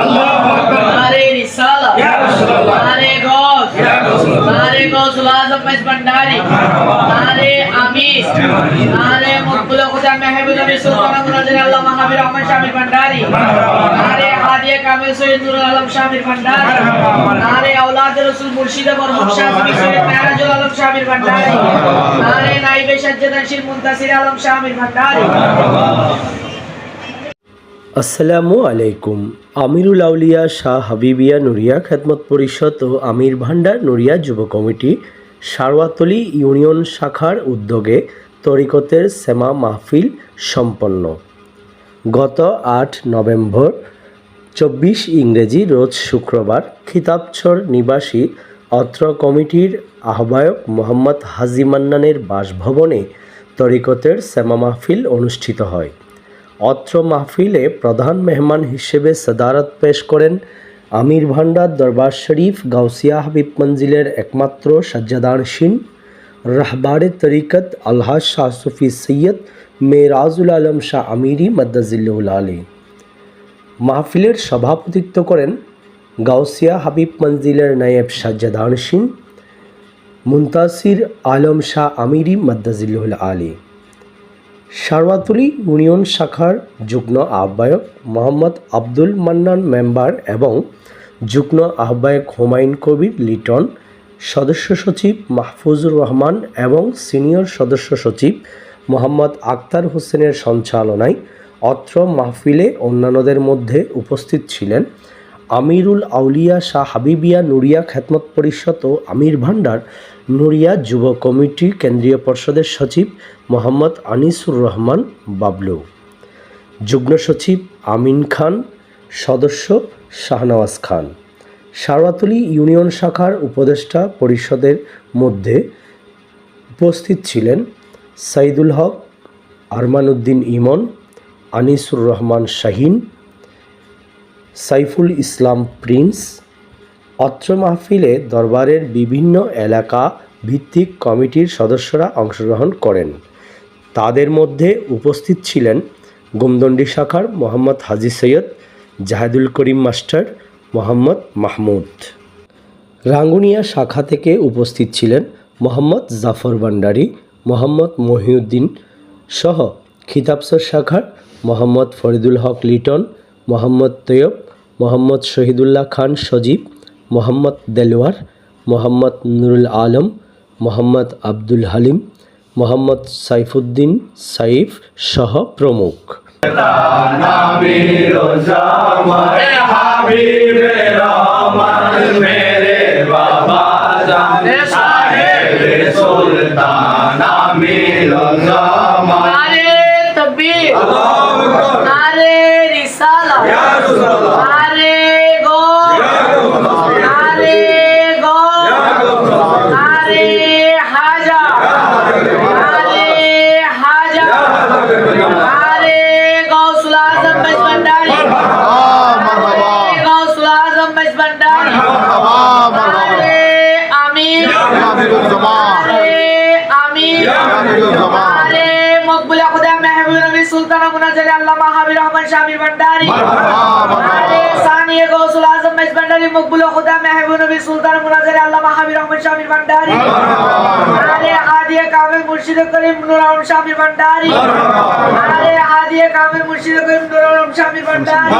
اللہ ہمارے رسالہ یا رسول اللہ۔ ہمارے غوث یا رسول اللہ۔ ہمارے غوث العظم پس بندانی ہمارے امیر ہمارے مقبول خدا محمود ابی سلطان مناظر اللہ محمد رحمت شامل بندانی ہمارے حادی کامل سوی نور العالم شامل بندانی ہمارے اولاد رسول مرشید اور مخشاظمی سوی پیارا جل العالم شامل بندانی ہمارے نائب شجدنشیر منتصر العالم شامل بندانی ہمارے আসসালামু আলাইকুম। আমিরুল আউলিয়া শাহ হাবিবিয়া নুরিয়া খেদমত পরিষদ ও আমির ভান্ডার নুরিয়া যুব কমিটি সারওয়াতলি ইউনিয়ন শাখার উদ্যোগে তরিকতের সেমা মাহফিল সম্পন্ন। গত আট নভেম্বর, চব্বিশ ইংরেজি রোজ শুক্রবার খিতাবছর নিবাসী অত্র কমিটির আহ্বায়ক মোহাম্মদ হাজি মান্নানের বাসভবনে তরিকতের সেমা মাহফিল অনুষ্ঠিত হয়। অত্র মাহফিলে প্রধান মেহমান হিসেবে সদারত পেশ করেন আমির ভান্ডার দরবার শরীফ গাউসিয়া হাবিব মঞ্জিলের একমাত্র সাজ্জাদানশীন রাহবারে তরিকত আলহাজ শাহ সুফি সৈয়দ মেরাজুল আলম শাহ আমিরি মদ্দাজিল্লুল আলী। মাহফিলের সভাপতিত্ব করেন গাউসিয়া হাবিব মঞ্জিলের নায়েব সাজ্জাদানশীন মুন্তাসির আলম শাহ আমিরি মদ্দাজিল্লুল আলী। সারওয়াতুলি ইউনিয়ন শাখার যুগ্ম আহ্বায়ক মোহাম্মদ আব্দুল মান্নান মেম্বার এবং যুগ্ম আহ্বায়ক হুমায়ুন কবির লিটন, সদস্য সচিব মাহফুজুর রহমান এবং সিনিয়র সদস্য সচিব মোহাম্মদ আক্তার হোসেনের সঞ্চালনায় অত্র মাহফিলে অন্যান্যদের মধ্যে উপস্থিত ছিলেন। আমিরুল আউলিয়া শাহ হাবিবিয়া নুরিয়া খেদমত পরিষদ ও আমির ভান্ডার নুরিয়া যুব কমিটি কেন্দ্রীয় পর্ষদের সচিব মোহাম্মদ আনিসুর রহমান বাবলু। যুগ্ম সচিব আমিন খান, সদস্য শাহনওয়াজ খান। সারওয়াতুলি ইউনিয়ন শাখার উপদেষ্টা পরিষদের মধ্যে উপস্থিত ছিলেন সাইদুল হক আরমান উদ্দিন ইমন, আনিসুর রহমান শাহিন সাইফুল ইসলাম প্রিন্স, অত্র মাহফিলে দরবারের বিভিন্ন এলাকা ভিত্তিক কমিটির সদস্যরা অংশগ্রহণ করেন। তাদের মধ্যে উপস্থিত ছিলেন গোমদণ্ডী শাখার মোহাম্মদ হাজি সৈয়দ, জাহেদুল করিম মাস্টার, মোহাম্মদ মাহমুদ। রাঙ্গুনিয়া শাখা থেকে উপস্থিত ছিলেন মোহাম্মদ জাফর ভান্ডারি, মোহাম্মদ মহিউদ্দিন সহ খিতাবসর শাখার মোহাম্মদ ফরিদুল হক লিটন, মোহাম্মদ তৈয়ব মোহাম্মদ শহীদুল্লাহ খান সজীব মোহাম্মদ দেলওয়ার মোহাম্মদ নুরুল আলম মোহাম্মদ আব্দুল হালিম মোহাম্মদ সাইফুদ্দিন সাইফ সহ প্রমুখ। মাওলানা মুনাজ্জালি আল্লামা হাবিব রহমান শামির ভান্ডারী। সানিয়ে গৌসুল আজম মেজ ভান্ডারী মকবুল খুদা মেহবুব নবী সুলতান মুনাজ্জালি আল্লামা হাবিব রহমান শামির ভান্ডারী। আরে হাদিয়ে কামিল মুর্শিদ করিম নুর আলম শামির ভান্ডারী। আরে হাদিয়ে কামিল মুর্শিদ করিম নুর আলম শামির ভান্ডারী।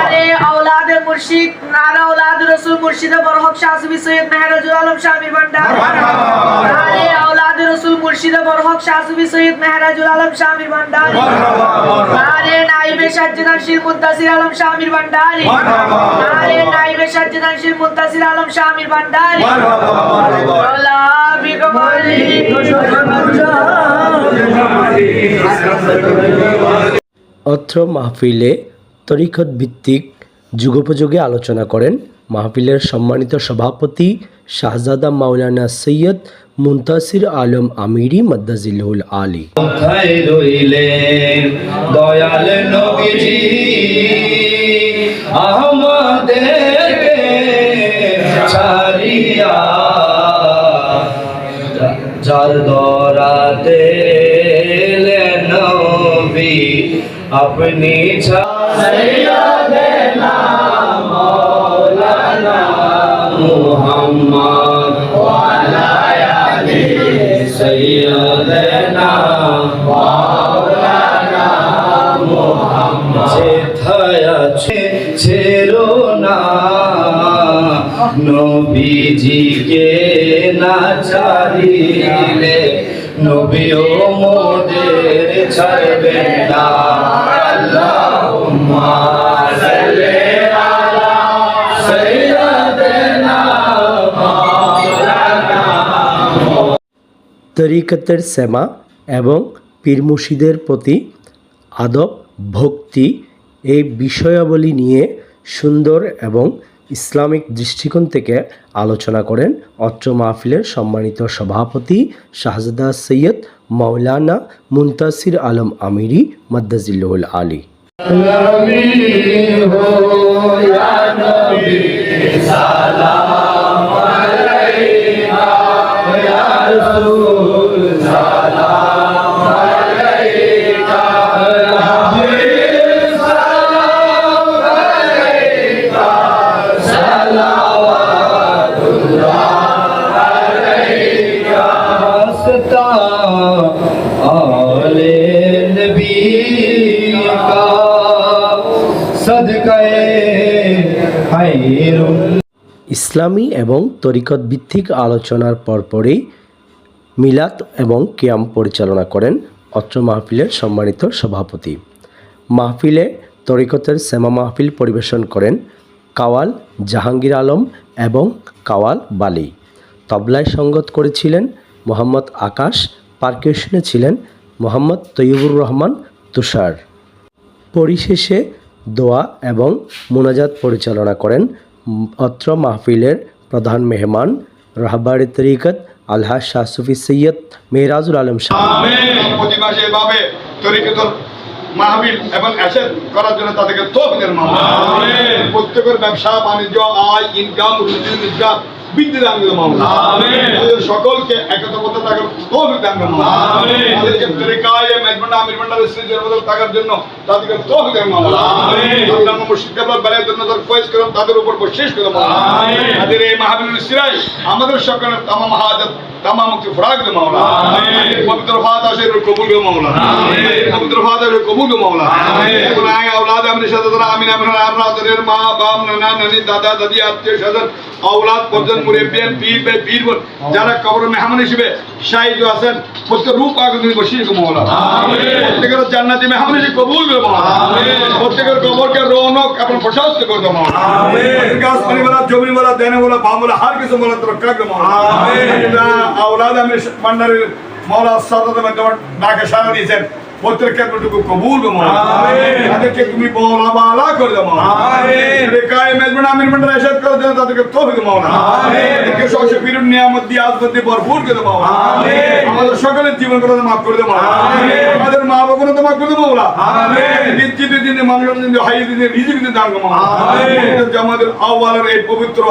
আরে اولاد মুর্শিদ নারা اولاد রাসূল মুর্শিদ বরহক শাহসুবি সৈয়দ মেহরাজুল আলম শামির ভান্ডারী। আরে اولاد রসুল সৈয়দ মেহরাজুল আলম অত্র মাহফিলে তরিকত ভিত্তিক যুগোপযোগে আলোচনা করেন মাহফিলের সম্মানিত সভাপতি শাহজাদা মাওলানা সৈয়দ মুন্তাসির আলম আমিরি মদ্দাজিল্লুল আলী। দয়াল নবীজি? আমাদেরকে আপনি ছাড়িয়া محمد وعلى آل سيدنا مولانا محمد যেথায় আছে ছেড়ো না নবীজিকে না ছাড়িলে নবীও মোদের ছাড়বেন না তরিকতের সেমা এবং পীর মুর্শিদের প্রতি আদব, ভক্তি এই বিষয়াবলী নিয়ে সুন্দর এবং ইসলামিক দৃষ্টিকোণ থেকে আলোচনা করেন অত্র মাহফিলের সম্মানিত সভাপতি শাহজাদা সৈয়দ মাওলানা মুন্তাসির আলম আমিরি মদ্দাজিল্লুল আলী। नबी ইসলামী এবং তরিকত ভিত্তিক আলোচনার পরপরই মিলাদ এবং কিয়াম পরিচালনা করেন অত্র মাহফিলের সম্মানিত সভাপতি। মাহফিলে তরিকতের শ্যামা মাহফিল পরিবেশন করেন কাওয়াল জাহাঙ্গীর আলম এবং কাওয়াল বালি। তবলায় সঙ্গত করেছিলেন মোহাম্মদ আকাশ পার্কেশনে ছিলেন মোহাম্মদ তৈয়বুর রহমান তুষার। পরিশেষে দোয়া এবং মোনাজাত পরিচালনা করেন অত্র মাহফিলের প্রধান মেহমান রাহবার তরিকত আলহাজ শাহ সুফি সৈয়দ মেহরাজুল আলম শাহ। মাহবিল এবং অ্যাসেট করার জন্য তাদেরকে মামলা প্রত্যেকের ব্যবসা বাণিজ্য আয় ইনকাম রুজি রোজগার বৃদ্ধি দান করে সকলকে থাকার তৌফিক দান করে মামলা তাদেরকে তরিকায় মেজবান্ডা আমির থাকার জন্য তাদেরকে তৌফিকের মামলা আল্লাহ মুর্শিদ কেবল ফয়েজ করুন তাদের উপর বশেষ করে তাদের এই মাহবিলুল সিরাজ আমাদের সকলের তাম হাজত তামাম মুক্তি ফরাক দে মাওলা পবিত্র ফাতা সে কবুল গে মাওলা পবিত্র ফাতা সে কবুল গে মাওলা এখন আয় اولاد আমাদের সাথে তারা আমিন আমিন আমরা তাদের মা বাপ নানা নানি দাদা দাদি আত্মীয় স্বজন اولاد পর্যন্ত মুরব্বিয়ান পীর বে পীর বোন যারা কবর মেহমান হিসেবে শাহিদ আছেন প্রত্যেক রূপ আগুন বসিয়ে মহলা প্রত্যেকের জান্নাতি মেহমানি কবুল করে প্রত্যেকের কবরকে রৌনক আপনার প্রশস্ত করে দাও মহলা विकास करने वाला जमीन वाला देने वाला भाव वाला हर किसी वाला तरक्का के मौला औलाद हमें मंडल मौला सदत में প্রতিটুকু কবুল তাদেরকে তুমি বলা বালা করে দাও মাওলা রেকায় মেজবান আমির ভান্ডার এরশাদ করে দাও তাদেরকে তৌফিক মাওলা তাদেরকে সবচেয়ে বীর নিয়ামত দিয়ে আজমত দিয়ে ভরপুর করে দাও আমাদের সকলের জীবন করে মাফ করে দাও আমাদের মা তো মাফ করে দাও মাওলা দিন দিন মানুষের দিন হাই দিন রিজিক দিন আমাদের আওয়ালের এই পবিত্র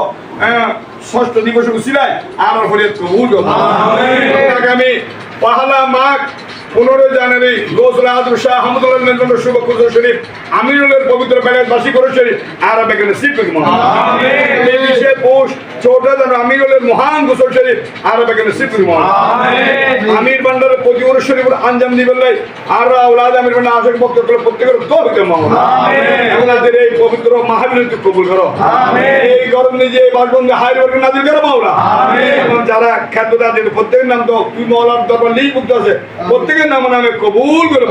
ষষ্ঠ দিবস উসিলায় আর ফরিয়াদ কবুল করো। আগামী পহলা মাঘ পনেরোই জানুয়ারি রোজলা আজম শাহ আহমদুল্লাহ মেজবান শুভ কুজুর শরীফ আমিনুলের পবিত্র বেলায় বাসী করে শরীফ আর বেগেন সিদ্দিক মোহাম্মদ তেইশে পৌষ চৌঠা জানুয়ারি আমিনুলের মহান গুসল শরীফ আর বেগেন সিদ্দিক আমির বান্ডারের প্রতিবর শরীফের আঞ্জাম দিবেন লাই আর আওলাদ আমির বান্ডার আশেখ ভক্ত করে প্রত্যেকের এই পবিত্র কবুল করো এই গরম নিজে বাসবন্ধে হাইর বর্গ নাজিল করো মাওলা। এবং যারা খ্যাত তাদের প্রত্যেকের নাম তো তুই মৌলার দরবার লিপিবদ্ধ আছে প্রত্যেকের নাম নামে কবুল করে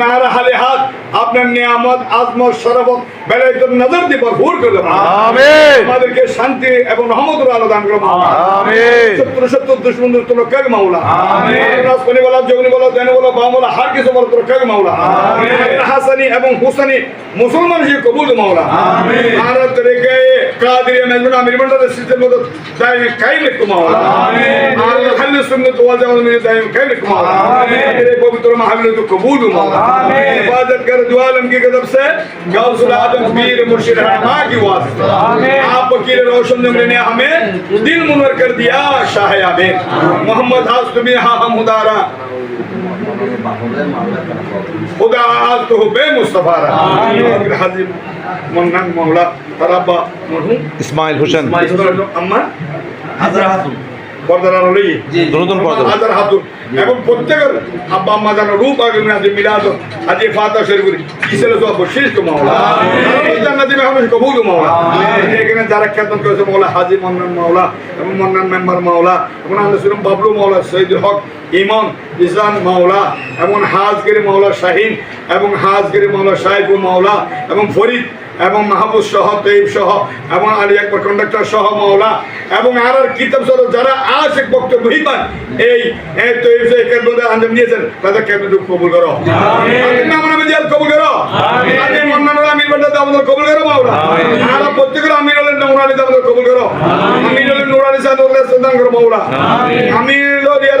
নারা হালে হাত। আপনার নিয়ামত আজমত সরবত বেলাইতুল নজর দিয়ে ভরপুর করে আমিন। আমাদেরকে শান্তি এবং রহমতুল আলো দান করো আমিন। শত্রু দুশ্মন দুশ্মন কাগ মাওলা। আমিন। রাসপনি জগনি বলা দেন বলা বাম হার কিছু বলা তোর কাগ মাওলা। হাসানি এবং হুসানি মুসলমান কবুল আমির মন্ডলের মতো কাইম খালি কাইম পবিত্র কবুল ইবাদত কর رضی اللہ کی قدب سے گوز العظم پیر مرشد رحمہ کی واسطہ۔ آپ وکیل روشن نمرے نے ہمیں دل منور کر دیا شاہ عابد۔ محمد حاصل میں ہاں ہم ہدارا خدا آج تو بے مصطفیٰ رہا مولا تربا اسماعیل حسن اسماعیل حسن حسین۔ امان حسن পর্দার আলো লই পর্দা। হাজার হাতুন এবং প্রত্যেকের আব্বা আম্মা যেন রূপ আগে আজ মিলাদ আজ ফাতা শরীফ কিসের সব বশিষ্ট মাওলা। জান্নাতি মেহমান কবুল মাওলা। এখানে যারা খ্যাতন করেছে মাওলা হাজি মন্নান মাওলা এবং মন্নান মেম্বার মাওলা এবং আনন্দ সুরম বাবলু মাওলা সৈদুল হক ইমন ইসলাম মাওলা এবং হাজগিরি মাওলা শাহিন এবং হাজগিরি মাওলা সাহেবুল মাওলা এবং ফরিদ এবং মাহবুব সহ তৈব সহ এবং আলী আকবর কন্ডাক্টর সহ মাওলা এবং আর আর কিতাব সহ যারা আশেক বক্তব্য হিবান এই এই তৈব সহ কেবল আঞ্জাম দিয়েছেন তাদের কেবল কবুল করো। নামে জিয়াদ কবুল করো। আমিন। মন্নান আমিন বন্ডা আমাদের কবুল করো মাওলা। আর প্রত্যেকের আমিন হলেন নুরানি আমাদের কবুল করো। আমিন। হলেন নুরানি সাহেব ওদের সন্ধান করো মাওলা। আমিন। হলেন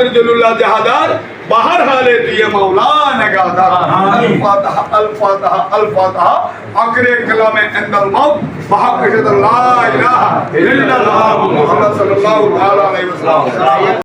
کافر جل اللہ جہادار باہر حالت یہ مولانا گادا الفاتحہ الفاتحہ الفاتحہ اقر کلام اند الموت بحق شد لا الہ الا اللہ محمد صلی اللہ علیہ وسلم۔